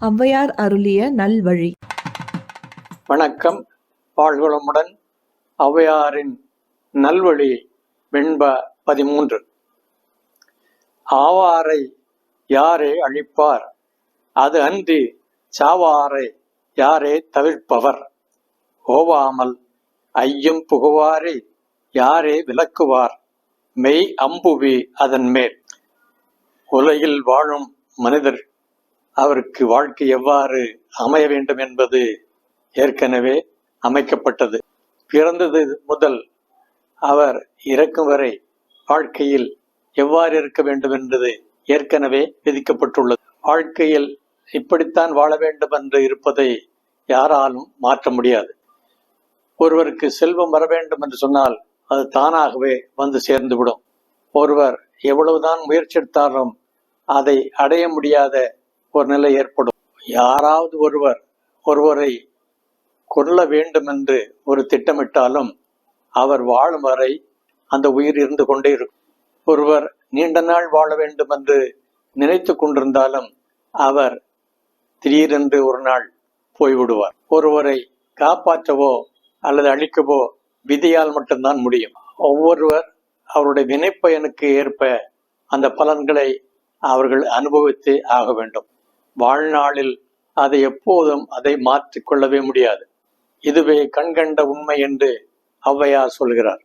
ஔவையார் அருளிய நல்வழி. வணக்கம். வாழ்வளமுடன் ஔவையாரின் நல்வழி வெண்ப பதிமூன்று. ஆவாரை யாரே அழிப்பார்? அது அன்றி சாவாரை யாரே தவிர்ப்பவர்? ஓவாமல் ஐயம் புகுவாரை யாரே விலக்குவார் மெய் அம்புவி அதன் மேல் உலகில் வாழும் மனிதர் அவருக்கு வாழ்க்கை எவ்வாறு அமைய வேண்டும் என்பது ஏற்கனவே அமைக்கப்பட்டது. பிறந்தது முதல் அவர் இறக்கும் வரை வாழ்க்கையில் எவ்வாறு இருக்க வேண்டும் என்பது ஏற்கனவே விதிக்கப்பட்டுள்ளது. வாழ்க்கையில் இப்படித்தான் வாழ வேண்டும் என்று இருப்பதை யாராலும் மாற்ற முடியாது. ஒருவருக்கு செல்வம் வர வேண்டும் என்று சொன்னால் அது தானாகவே வந்து சேர்ந்துவிடும். ஒருவர் எவ்வளவுதான் முயற்சி எடுத்தாலும் அதை அடைய முடியாத ஒரு நிலை ஏற்படும். யாராவது ஒருவர் ஒருவரை கொல்ல வேண்டும் என்று ஒரு திட்டமிட்டாலும் அவர் வாழும் வரை அந்த உயிர் இருந்து கொண்டே இருக்கும். ஒருவர் நீண்ட நாள் வாழ வேண்டும் என்று நினைத்து கொண்டிருந்தாலும் அவர் திடீரென்று ஒரு நாள் போய்விடுவார். ஒருவரை காப்பாற்றவோ அல்லது அழிக்கவோ விதியால் மட்டும்தான் முடியும். ஒவ்வொருவர் அவருடைய வினைப்பயனுக்கு ஏற்ப அந்த பலன்களை அவர்கள் அனுபவித்து ஆக வேண்டும். வாழ்நாளில் அதை எப்போதும் அதை மாற்றிக்கொள்ளவே முடியாது. இதுவே கண்கண்ட உண்மை என்று ஔவையார் சொல்கிறார்.